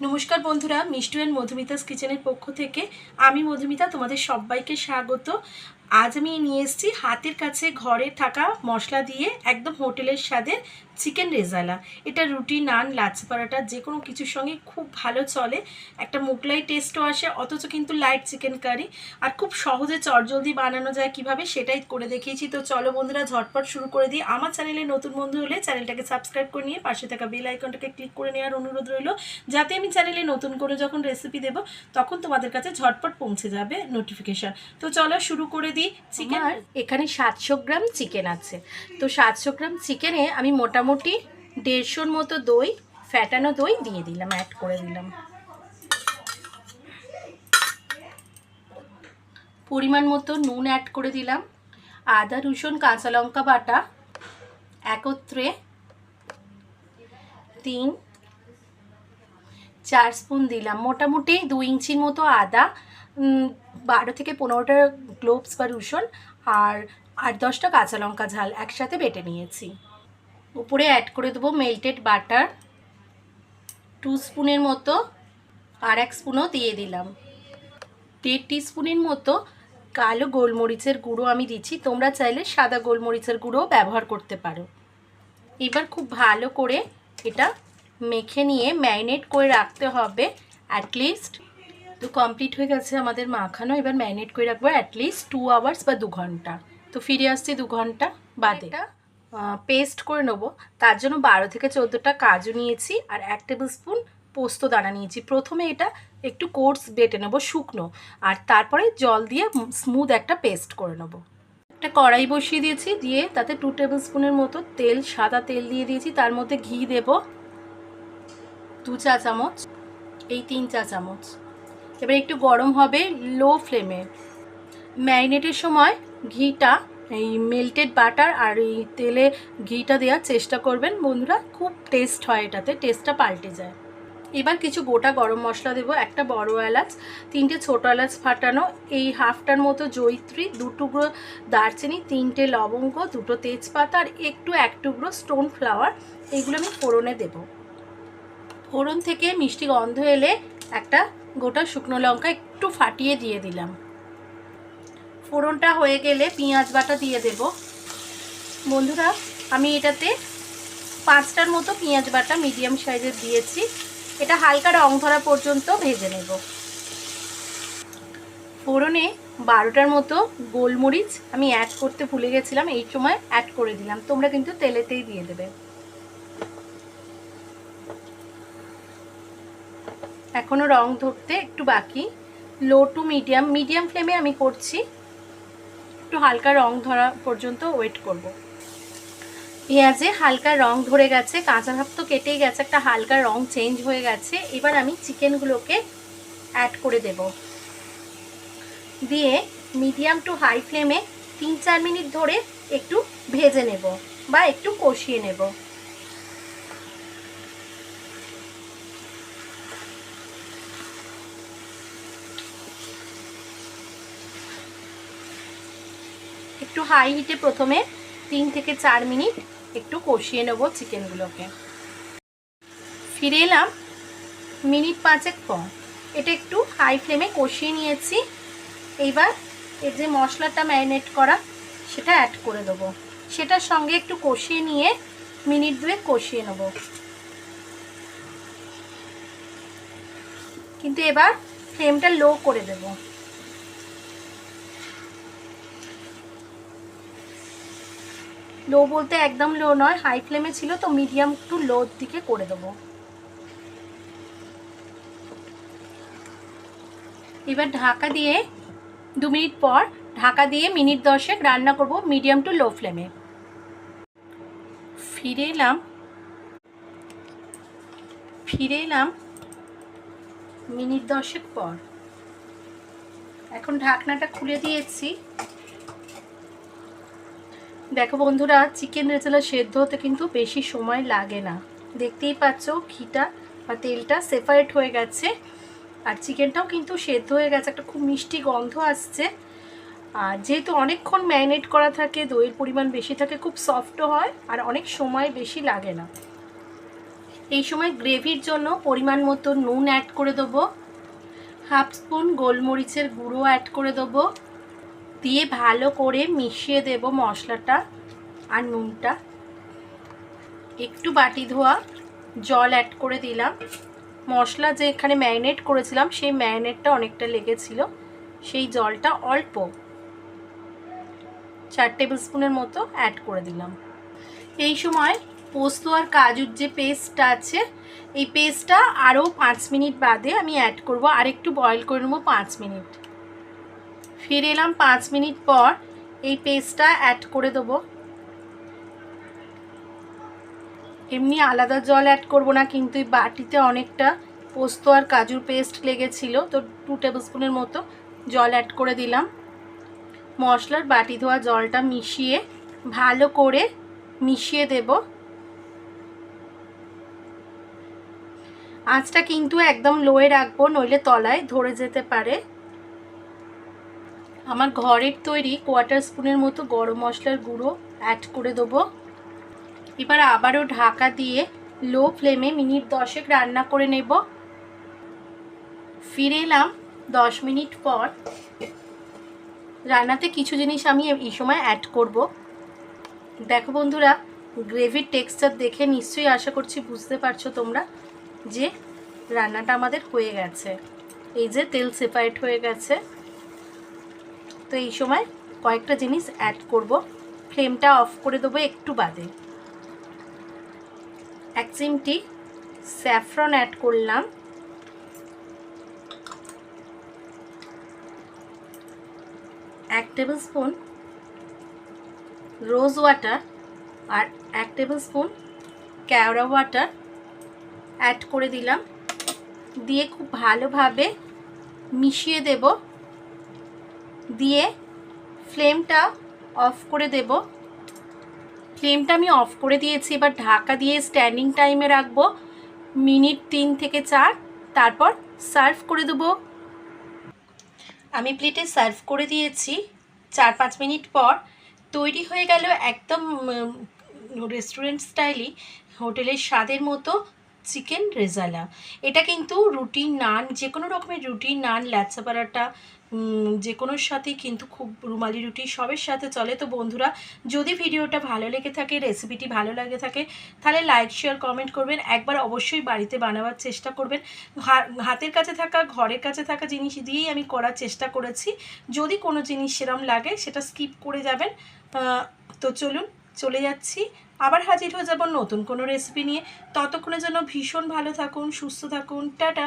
নমস্কার বন্ধুরা মিষ্টু অ্যান্ড মধুমিতাস কিচেনের পক্ষ থেকে আমি মধুমিতা তোমাদের সবাইকে স্বাগত। আজ আমি নিয়ে এসেছি হাতের কাছে ঘরে থাকা মশলা দিয়ে একদম হোটেলের স্বাদের চিকেন রেজালা। এটা রুটি, নান, লাচ্ছা পরাটা যে কোনো কিছুর সঙ্গে খুব ভালো চলে। একটা মোগলাই টেস্টও আসে, অথচ কিন্তু লাইট চিকেন কারি আর খুব সহজে চটজলদি বানানো যায় কীভাবে সেটাই করে দেখিয়েছি। তো চলো বন্ধুরা, ঝটপট শুরু করে দিই। আমার চ্যানেলে নতুন বন্ধু হলে চ্যানেলটাকে সাবস্ক্রাইব করে নিয়ে পাশে থাকা বেল আইকনটাকে ক্লিক করে নেওয়ার অনুরোধ রইল। যাতে আমি চ্যানেলে নতুন করে যখন রেসিপি দেব, তখন তোমাদের কাছে ঝটপট পৌঁছে যাবে নোটিফিকেশান তো চলো শুরু করে দিই। চিকেন এখানে সাতশো গ্রাম চিকেন আছে। তো সাতশো গ্রাম চিকেনে আমি মোটামুটি দেড়শোর মতো দই ফ্যাটানো দই দিয়ে দিলাম অ্যাড করে দিলাম। পরিমাণ মতো নুন অ্যাড করে দিলাম। আদা, রসুন, কাঁচা লঙ্কা বাটা একত্রে তিন, চার স্পুন দিলাম। মোটামুটি দু ইঞ্চির মতো আদা বারো থেকে পনেরোটা গ্লোভস বা রসুন আর আট দশটা কাঁচা লঙ্কা ঝাল একসাথে বেটে নিয়েছি। উপরে অ্যাড করে দেবো মেল্টেড বাটার টু স্পুনের মতো আর এক স্পুনও দিয়ে দিলাম। দেড় স্পুনের মতো কালো গোলমরিচের গুঁড়ো আমি দিচ্ছি, তোমরা চাইলে সাদা গোলমরিচের গুঁড়ো ব্যবহার করতে পারো। এবার খুব ভালো করে এটা মেখে নিয়ে ম্যারিনেট করে রাখতে হবে অ্যাটলিস্ট তো কমপ্লিট হয়ে গেছে আমাদের মাখানো এবার ম্যারিনেট করে রাখব অ্যাটলিস্ট টু আওয়ার্স বা দু ঘণ্টা। তো ফিরে আসছি দু ঘণ্টা বাদে। পেস্ট করে নেব। তার জন্য বারো থেকে চোদ্দোটা কাজু নিয়েছি আর এক টেবিল স্পুন পোস্ত দানা নিয়েছি। প্রথমে এটা একটু কোর্স বেটে নেব শুকনো আর তারপরে জল দিয়ে স্মুথ একটা পেস্ট করে নেব। একটা কড়াই বসিয়ে দিয়েছি দিয়ে তাতে টু টেবিল স্পুনের মতো তেল সাদা তেল দিয়ে দিয়েছি। তার মধ্যে ঘি দেব দু চা চামচ এই তিন চা চামচ। এবার একটু গরম হবে লো ফ্লেমে। ম্যারিনেটের সময় ঘিটা, এই মেল্টেড বাটার আর এই তেলে ঘিটা দেওয়ার চেষ্টা করবেন। বন্ধুরা, খুব টেস্ট হয় এটাতে টেস্টটা পাল্টে যায়। এবার কিছু গোটা গরম মশলা দেবো, একটা বড় এলাচ, তিনটে ছোটো এলাচ ফাটানো, এই হাফটার মতো জৈত্রী দু টুকরো দারচিনি, তিনটে লবঙ্গ, দুটো তেজপাতা আর একটু এক টুকরো স্টোন ফ্লাওয়ার এগুলো আমি ফোড়নে দেব। ফোড়ন থেকে মিষ্টি গন্ধ এলে একটা গোটা শুকনো লঙ্কা একটু ফাটিয়ে দিয়ে দিলাম। ফোড়নটা হয়ে গেলে পেঁয়াজ বাটা দিয়ে দেব। বন্ধুরা, আমি এটাতে পাঁচটার মতো পেঁয়াজ বাটা মিডিয়াম সাইজের দিয়েছি। এটা হালকা রং ধরা পর্যন্ত ভেজে নেব। ফোড়নে বারোটার মতো গোলমরিচ আমি অ্যাড করতে ভুলে গেছিলাম, এই সময় অ্যাড করে দিলাম। তোমরা কিন্তু তেলেতেই দিয়ে দেবে। এখনও রং ধরতে একটু বাকি। লো টু মিডিয়াম মিডিয়াম ফ্লেমে আমি করছি। একটু হালকা রং ধরা পর্যন্ত ওয়েট করব। পেঁয়াজে হালকা রং ধরে গেছে, কাঁচা ভাব তো কেটেই গেছে, একটা হালকা রং চেঞ্জ হয়ে গেছে। এবার আমি চিকেনগুলোকে অ্যাড করে দেব। দিয়ে মিডিয়াম টু হাই ফ্লেমে তিন চার মিনিট ধরে একটু ভেজে নেব বা একটু কষিয়ে নেব। একটু হাই হিটে প্রথমে তিন থেকে চার মিনিট একটু কষিয়ে নেব চিকেনগুলোকে। ফিরে এলাম মিনিট পাঁচেক পর। এটা একটু হাই ফ্লেমে কষিয়ে নিয়েছি। এইবার এর যে মশলাটা ম্যারিনেট করা, সেটা অ্যাড করে দেবো। সেটার সঙ্গে একটু কষিয়ে নিয়ে মিনিট দুয়েক কষিয়ে নেব। কিন্তু এবার ফ্লেমটা লো করে দেবো। লো বলতে একদম লো নয় হাই ফ্লেমে ছিল, তো মিডিয়াম টু লোর দিকে করে দেবো। এবার ঢাকা দিয়ে দু মিনিট পর ঢাকা দিয়ে মিনিট দশেক রান্না করব মিডিয়াম টু লো ফ্লেমে ফিরে এলাম ফিরে এলাম মিনিট দশেক পর। এখন ঢাকনাটা খুলে দিয়েছি। দেখো বন্ধুরা চিকেন রেজালা সেদ্ধ হতে কিন্তু বেশি সময় লাগে না। দেখতেই পাচ্ছ, ঘিটা বা তেলটা সেপারেট হয়ে গেছে। আর চিকেনটাও কিন্তু সেদ্ধ হয়ে গেছে, একটা খুব মিষ্টি গন্ধ আসছে। আর যেহেতু অনেকক্ষণ ম্যারিনেট করা থাকে, দইয়ের পরিমাণ বেশি থাকে, খুব সফটও হয়, আর অনেক সময় বেশি লাগে না। এই সময় গ্রেভির জন্য পরিমাণ মতো নুন অ্যাড করে দেবো। হাফ স্পুন গোলমরিচের গুঁড়ো অ্যাড করে দেবো। দিয়ে ভালো করে মিশিয়ে দেব মশলাটা আর নুনটা। একটু বাটি ধোয়া, জল অ্যাড করে দিলাম। মশলা যে এখানে ম্যারিনেট করেছিলাম, সেই ম্যারিনেটটা অনেকটা লেগেছিল। সেই জলটা অল্প চার টেবিল স্পুনের মতো অ্যাড করে দিলাম। এই সময় পোস্ত আর কাজুর যে পেস্টটা আছে, এই পেস্টটা আরও পাঁচ মিনিট বাদে আমি অ্যাড করব। আর একটু বয়েল করে নেব পাঁচ মিনিট। ফিরে এলাম পাঁচ মিনিট পর এই পেস্টটা অ্যাড করে দেবো। এমনি আলাদা জল অ্যাড করব না, কিন্তু এই বাটিতে অনেকটা পোস্ত আর কাজুর পেস্ট লেগেছিল, তো টু টেবিল স্পুনের মতো জল অ্যাড করে দিলাম। মশলার বাটি ধোয়া জলটা মিশিয়ে ভালো করে মিশিয়ে দেব। আঁচটা কিন্তু একদম লোয়ে রাখব, নইলে তলায় ধরে যেতে পারে। আমার ঘরের তৈরি কোয়ার্টার স্পুনের মতো গরম মশলার গুঁড়ো অ্যাড করে দেবো। এবার আবারও ঢাকা দিয়ে লো ফ্লেমে মিনিট দশেক রান্না করে নেব। ফিরে এলাম দশ মিনিট পর। রান্নাতে কিছু জিনিস আমি এই সময় অ্যাড করব। দেখো বন্ধুরা, গ্রেভির টেক্সচার দেখে নিশ্চয়ই আশা করছি বুঝতে পারছ তোমরা যে রান্নাটা আমাদের হয়ে গেছে। এই যে তেল সেপারেট হয়ে গেছে। তো এই সময় কয়েকটা জিনিস অ্যাড করব। ফ্লেমটা অফ করে দেবো একটু বাদে। এক চিমটি স্যাফরন অ্যাড করলাম। এক টেবিল স্পুন রোজ ওয়াটার আর এক table spoon kewra water add করে দিলাম। দিয়ে খুব ভালোভাবে মিশিয়ে দেব। দিয়ে ফ্লেমটা অফ করে দেব। ফ্লেমটা আমি অফ করে দিয়েছি, এবার ঢাকা দিয়ে স্ট্যান্ডিং টাইমে রাখব মিনিট তিন থেকে চার। তারপর সার্ভ করে দেবো। আমি প্লেটে সার্ভ করে দিয়েছি চার পাঁচ মিনিট পর। তৈরি হয়ে গেল একদম রেস্টুরেন্ট স্টাইলই হোটেলের স্বাদের মতো চিকেন রেজালা। এটা কিন্তু রুটি নান যে কোনো রকমের রুটি, নান, ল্যাচা পরাটা যে কোনোর সাথেই কিন্তু খুব রুমালি রুটি সবের সাথে চলে। তো বন্ধুরা, যদি ভিডিওটা ভালো লেগে থাকে, রেসিপিটি ভালো লাগে থাকে, তাহলে লাইক, শেয়ার, কমেন্ট করবেন। একবার অবশ্যই বাড়িতে বানাবার চেষ্টা করবেন। হাতের কাছে থাকা, ঘরের কাছে থাকা জিনিস দিয়েই আমি করার চেষ্টা করেছি। যদি কোনো জিনিস সেরম লাগে, সেটা স্কিপ করে যাবেন। তো চলুন, চলে যাচ্ছি। আবার হাজির হয়ে যাব নতুন কোনো রেসিপি নিয়ে। ততক্ষণের জন্য ভীষণ ভালো থাকুন, সুস্থ থাকুন, টাটা।